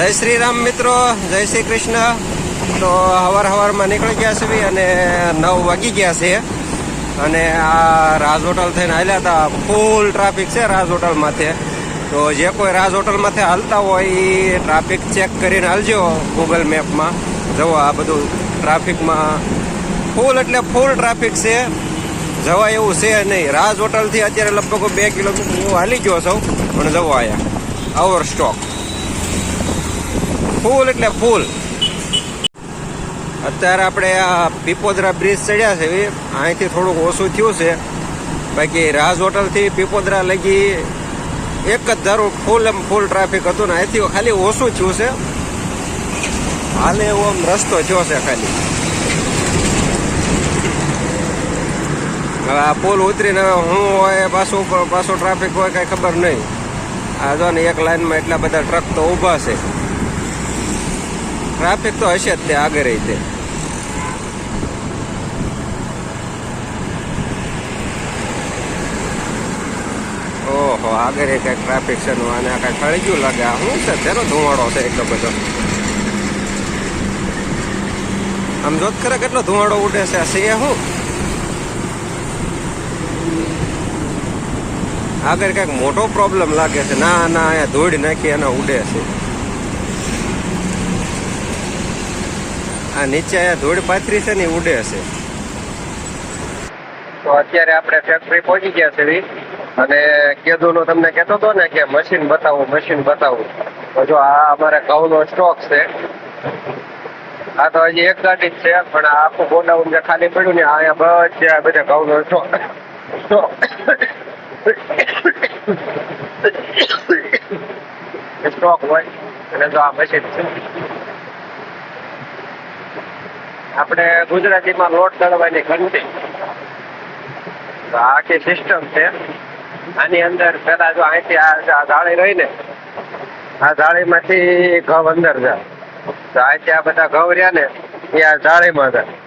જય શ્રી રામ મિત્રો, જય શ્રી કૃષ્ણ. તો હવાર હવારમાં નીકળી ગયા છે અને નવ વાગી ગયા છે. અને આ રાજ હોટલ થઈને હાલ્યા હતા. ફૂલ ટ્રાફિક છે રાજ હોટલમાંથી તો જે કોઈ રાજ હોટલમાંથી હાલતા હોય એ ટ્રાફિક ચેક કરીને હાલજો ગૂગલ મેપમાં જવો આ બધું ટ્રાફિકમાં ફૂલ એટલે ફૂલ ટ્રાફિક છે. જવાય એવું છે નહીં. રાજ હોટલથી અત્યારે લગભગ બે કિલોમીટર હું હાલી ગયો છું. પણ જવો આવ્યા ઓવર સ્ટોક ફૂલ એટલે ફૂલ. અત્યારે આપણે આ પીપોદરા બ્રિજ ચડ્યા છે અહીંથી થોડુંક ઓછું થયું છે. બાકી રાજ હોટલથી પીપોદરા લગી એક જ ધારું ફૂલ એમ ફૂલ ટ્રાફિક હતું ને અહીંથી ખાલી ઓછું થયું છે. હાલે એવો આમ રસ્તો થયો છે ખાલી. હવે આ પુલ ઉતરીને હવે હું હોય, પાછું પાછું ટ્રાફિક હોય કાંઈ ખબર નહીં. આ જો ને એક લાઈનમાં એટલા બધા ટ્રક તો ઊભા છે. ટ્રાફિક તો હશે જ તે આગળ તે. ઓહો, આગળ કંઈક ટ્રાફિક છે આને કઈ ફળી ગયું લાગે. શું છે? તેનો ધુમાડો છે એટલો બધો? આમ જોત ખરે કેટલો ધુમાડો ઉડે છે? છે શું? આગળ કંઈક મોટો પ્રોબ્લેમ લાગે છે. ના ના, અહીંયા ધૂળ નાખી એના ઉડે છે. આ નીચે અહીંયા ધૂળ પાથરી છે ને ઉડે હશે તો અત્યારે આપણે ફેક્ટરી પહોંચી ગયા છે. અને કીધું નું તમને કહેતો હતો ને કે મશીન બતાવું મશીન બતાવું. તો જો આ અમારે ઘઉંનો સ્ટોક છે. આ તો હજી એક ગાડી જ છે, પણ આખું ગોડાઉન જે ખાલી પડ્યું ને અહીંયા બધા બધા ઘઉં નો સ્ટોક સ્ટોક હોય, અને જો આ મશીન છે. આપણે ગુજરાતીમાં લોટ દળવાની ઘંટી. આખી સિસ્ટમ છે. આની અંદર પેલા જો અહીંથી આ જાળી રહી ને, આ જાળીમાંથી ઘઉં અંદર જાય. તો અહીંથી આ બધા ઘઉં રહ્યા ને, એ આ જાળીમાં જાય.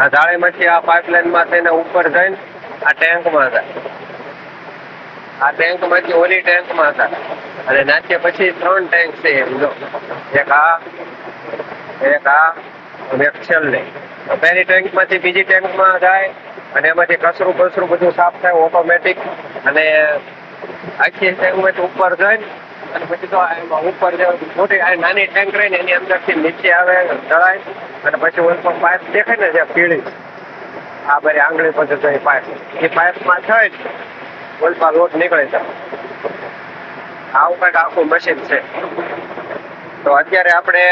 આ જાળીમાંથી આ પાઇપલાઇનમાં થઈને ઉપર જઈને આ ટેન્કમાં જાય. આ ટેન્કમાંથી ઓલી ટેન્કમાં હતા અને નાખ્યા પછી ત્રણ ટેન્ક છે એમ જો. એક આ એક આ એક તો પહેલી ટેન્કમાંથી બીજી ટેન્કમાં જાય અને એમાંથી કચરું કસરું બધું સાફ થાય ઓટોમેટિક અને આખી ટેન્કમાંથી ઉપર જઈને અને પછી તો ઉપર મોટી નાની ટેન્ક રહીને એની અંદરથી નીચે આવે ચડાય અને પછી ઓલ પાઇપ દેખાય ને જે પીળી. આ બધી આંગળી પર જતો પાઇપ એ પાઇપમાં થઈ ઓલ પર લોટ નીકળે છે આવું કંઈક આખું મશીન છે. તો અત્યારે આપણે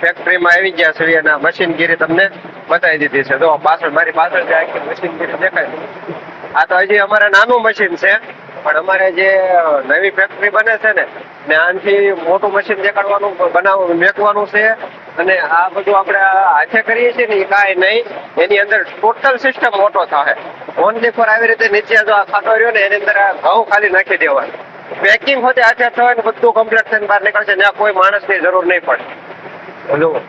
ફેક્ટરીમાં આવી ગયા છીએ અને મશીનગીરી તમને બતાવી દીધી છે. તો પાછળ, મારી પાછળ જે આખી મશીનગીરી દેખાય આ તો હજી અમારે નાનું મશીન છે, પણ અમારે જે નવી ફેક્ટરી બને છે ને ને આનાથી મોટું મશીન દેખાડવાનું, બનાવવાનું, મેકવાનું છે. અને આ બધું આપણે હાથે કરીએ છીએ ને, એ કાંઈ નહીં. એની અંદર ટોટલ સિસ્ટમ મોટો થાય ઓન ધી ફોર આવી રીતે નીચે જો આ ખાતો રહ્યો ને, એની અંદર ઘઉં ખાલી નાખી દેવાનું પેકિંગ હોતે હાથે થાય ને, બધું કમ્પ્લીટ થઈને બહાર નીકળશે ને કોઈ માણસની જરૂર નહીં પડે. જુઓ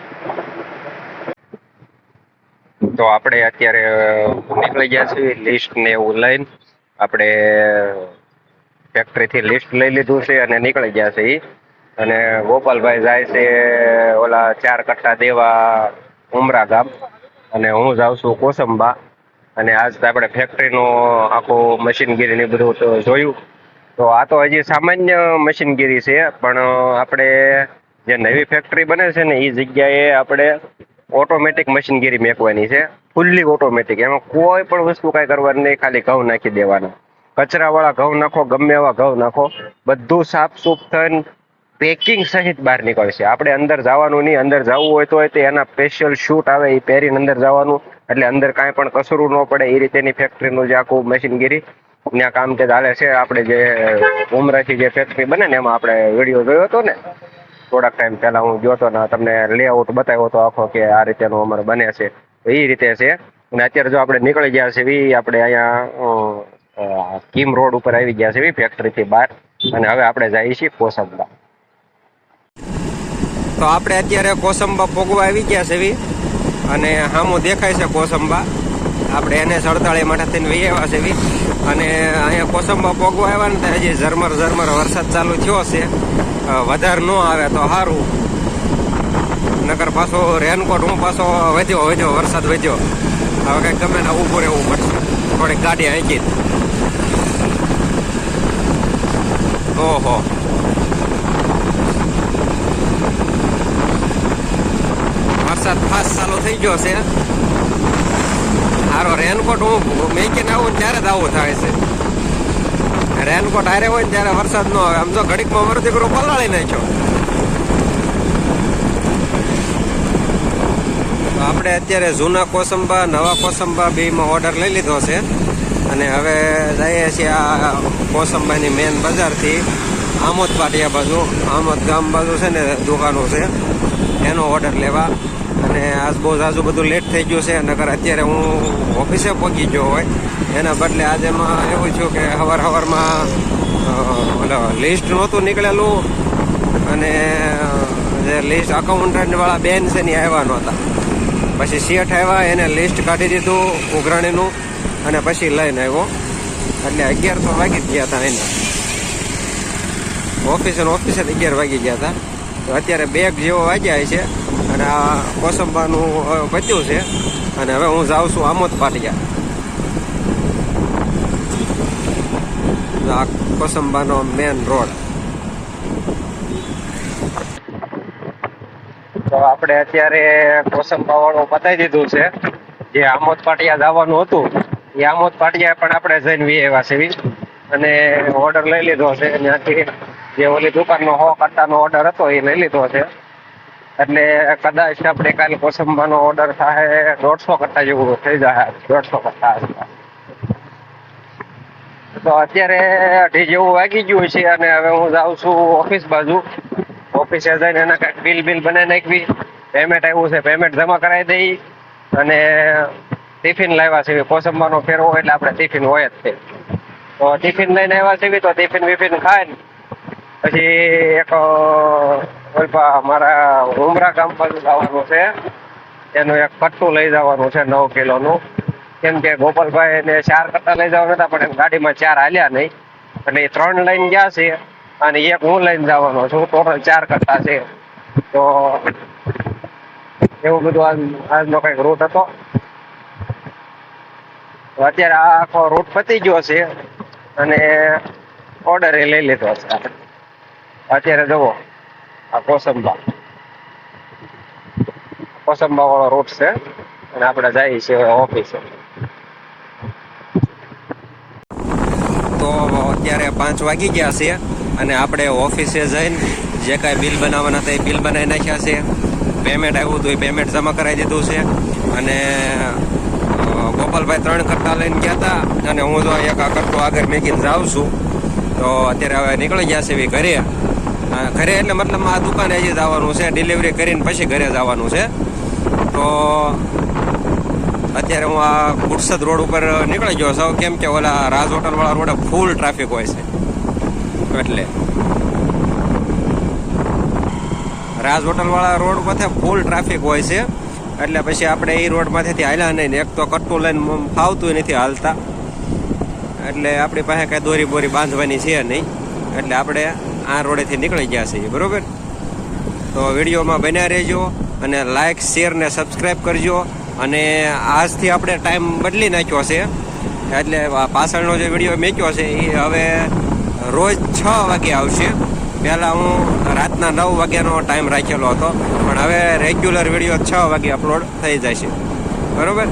તો આપણે અત્યારે નીકળી ગયા છીએ લિસ્ટ ને એવું લઈને. આપણે ફેક્ટરીથી લિસ્ટ લઈ લીધું છે અને નીકળી ગયા છે અને ગોપાલભાઈ જાય છે ઓલા ચાર કટ્ટા દેવા ઉમરા ગામ. અને હું જાઉં છું કોસંબા. અને આજ આપણે ફેક્ટરીનું આખું મશીનગીરી ને બધું જોયું. તો આ તો હજી સામાન્ય મશીનગીરી છે, પણ આપણે જે નવી ફેક્ટરી બને છે ને એ જગ્યાએ આપણે ઓટોમેટિક મશીનગીરી મેકવાની છે. ફૂલ્લી ઓટોમેટિક એમાં કોઈ પણ વસ્તુ કાંઈ કરવાની નહીં, ખાલી ઘઉં નાખી દેવાના. કચરાવાળા ઘઉં નાખો, ગમે એવા ઘઉં નાખો, બધું સાફ સૂફ થઈને પેકિંગ સહિત બહાર નીકળશે. આપણે અંદર જવાનું નહીં, અંદર જવું હોય તો તે એના સ્પેશિયલ શૂટ આવે એ પહેરીને અંદર જવાનું. એટલે અંદર કાંઈ પણ કસરું ન પડે એ રીતેની ફેક્ટરીનું જે આખું મશીનગીરી ત્યાં કામ તે ચાલે છે. આપણે જે ઉમરાથી જે ફેક્ટરી બને ને, એમાં આપણે વીડિયો જોયો હતો ને થોડાક ટાઈમ પહેલા હું ગયો ને તમને લેઆઉટ બતાવ્યો હતો આખો કે આ રીતેનો અમારો બને છે. તો એ રીતે છે. અને અત્યારે જો આપણે નીકળી ગયા છે એ આપણે અહીંયા કિમ રોડ ઉપર આવી ગયા છે ફેક્ટરીથી બહાર. અને હવે આપણે જઈએ છીએ કોસંબા. તો આપણે અત્યારે કોસંબા પોગવા આવી ગયા છે અને સામું દેખાય છે કોસંબા. આપણે એને સડતાળી માટે થઈને વહી આવ્યા છે અને અહીંયા કોસંબા પોગવા આવ્યા ને હજી ઝરમર ઝરમર વરસાદ ચાલુ થયો છે. વધારે ન આવે તો સારું નગર પાછો રેનકોટ હું પાછો વધ્યો વધ્યો, વરસાદ વધ્યો. હવે કંઈક ગમે ને ઊભું રહેવું પડશે. થોડીક ગાડી આંકી ઓહો. વરસાદ ફાસ્ટ ચાલુ થઈ ગયો છે. હારો રેનકોટ હું મેં કે આવું ત્યારે જ આવું થાય છે. રેનકોટ હારે હોય ને ત્યારે વરસાદ નો આવે. આમ તો ઘડીકમાં મારો દીકરો પલાળી નાખ્યો. આપણે અત્યારે જૂના કોસંબા, નવા કોસંબા બેમાં ઓર્ડર લઈ લીધો છે. અને હવે જઈએ છીએ આ કોસંબાની મેન બજારથી આમોદ પાટિયા બાજુ. આમોદ ગામ બાજુ છે ને દુકાનો છે. એનો ઓર્ડર લેવા. અને આજ બહુ આજુ બધું લેટ થઈ ગયું છે. નકર અત્યારે હું ઓફિસે પહોંચી ગયો હોય. એના બદલે આજે એવું થયું કે સવાર સવારમાં ઓલો લિસ્ટ નહોતું નીકળેલું અને જે લિસ્ટ અકાઉન્ટન્ટવાળા બેન છે ને આવ્યા નહોતા. પછી શેઠ આવ્યા, એને લિસ્ટ કાઢી દીધું ઉઘરાણીનું અને પછી લઈને આવ્યો. એટલે અગિયાર તો વાગી જ ગયા હતા એના. ઓફિસે ઓફિસે અગિયાર વાગી ગયા હતા. તો અત્યારે બેગ જેવો વાગ્યા છે અને આ કોસંબાનું પત્યું છે. અને હવે હું જાઉં છું આમોદ પાટિયા. આ કોસંબાનો મેન રોડ તો આપણે અત્યારે કોસંબા વાળું બતાવી દીધું છે. જે આમોદ પાટિયા જવાનું હતું. એ આમોદ પાટિયા પણ આપણે જઈને વી આવ્યા છે અને ઓર્ડર લઈ લીધો છે. ત્યાંથી જે ઓલી દુકાનનો હો કટ્ટાનો ઓર્ડર હતો એ લઈ લીધો છે. એટલે કદાચ આપણે કાલે કોસંબાનો ઓર્ડર થાય દોઢસો કટ્ટા જેવું થઈ જાય દોઢસો કટ્ટા આસપાસ. તો અત્યારે અઢી જેવું વાગી ગયું છે અને હવે હું જાઉં છું ઓફિસ બાજુ. ઓફિસે જઈને એના કાંઈક બિલ બિલ બનાવી નાખવી. પેમેન્ટ આવ્યું છે પેમેન્ટ જમા કરાવી દઈ અને ટિફિન લાવ્યા છે. કોસંબાનો ફેરવો એટલે આપણે ટિફિન હોય જ છે. તો ટિફિન લઈને આવ્યા છે તો ટિફિન વિફિન ખાઈને પછી એક મારા ઉમરા ગામ બાજુ જવાનું છે. એનું એક કટ્ટું લઈ જવાનું છે નવ કિલોનું. કેમ કે ગોપાલભાઈ ને ચાર કરતા લઈ જવાના હતા પણ ગાડીમાં ચાર હાલ્યા નહીં. એટલે એ ત્રણ લઈને ગયા છે અને એક હું લઈને જવાનો છું, ટોટલ ચાર કરતા છે. તો એવું બધું આજ, આજનો કંઈક રૂટ હતો. અત્યારે આ આખો રૂટ પતી ગયો છે અને ઓર્ડર એ લઈ લીધો છે. અત્યારે જુઓ, આ કોસંબા. કોસંબા વાળો રૂટ છે અને આપણે જઈએ છીએ ઓફિસે તો અત્યારે પાંચ વાગી ગયા છે અને આપણે ઓફિસે જઈને જે કાંઈ બિલ બનાવવાના હતા એ બિલ બનાવી નાખ્યા છે. પેમેન્ટ આવ્યું હતું એ પેમેન્ટ જમા કરાવી દીધું છે. અને ગોપાલભાઈ ત્રણ કટ્ટા લઈને ગયા હતા અને હું જો એક કટ્ટો આગળ મેકીને જાઉં છું, તો અત્યારે હવે નીકળી ગયા છે એ ઘરે. ઘરે એટલે મતલબ આ દુકાને હજી જવાનું છે ડિલિવરી કરીને પછી ઘરે જવાનું છે. તો અત્યારે હું આ ગુડસદ રોડ ઉપર નીકળી ગયો છું. કેમ કે ઓલા રાજ હોટલવાળા રોડે ફૂલ ટ્રાફિક હોય છે. એટલે. રાજ હોટલવાળા રોડ ઉપર ફૂલ ટ્રાફિક હોય છે. એટલે પછી આપણે એ રોડમાંથી હાલ્યા નહીં એક તો કટ્ટું લઈને ફાવતું નથી હાલતા. એટલે આપણી પાસે કાંઈ દોરી બોરી બાંધવાની છે નહીં. એટલે આપણે આ રોડેથી નીકળી ગયા છીએ. બરાબર? તો વિડીયોમાં બન્યા રહેજો અને લાઇક શેર ને સબસ્ક્રાઈબ કરજો. અને આજથી આપણે ટાઈમ બદલી નાખ્યો છે. એટલે પાછળનો જે વીડિયો મેંચ્યો છે એ હવે રોજ છ વાગે આવશે. પહેલાં હું રાતના નવ વાગ્યાનો ટાઈમ રાખેલો હતો, પણ હવે રેગ્યુલર વીડિયો છ વાગે અપલોડ થઈ છે બરોબર?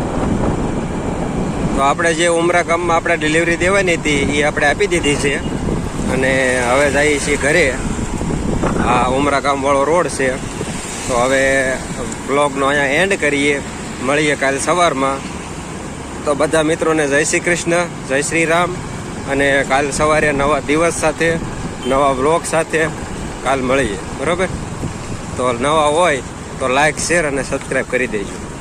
તો આપણે જે ઉમરા ગામમાં આપણે ડિલિવરી દેવાની હતી એ આપણે આપી દીધી છે. અને હવે જઈએ છીએ ઘરે. આ ઉમરા ગામવાળો રોડ છે. તો હવે બ્લોગનો અહીંયા એન્ડ કરીએ. મળીએ કાલે સવારમાં. તો બધા મિત્રોને જય શ્રી કૃષ્ણ, જય શ્રી રામ અને કાલ સવારે નવા દિવસ સાથે, નવા વ્લોગ સાથે કાલ મળીએ. બરાબર? તો નવા હોય તો લાઈક, શેર અને સબસ્ક્રાઈબ કરી દેજો.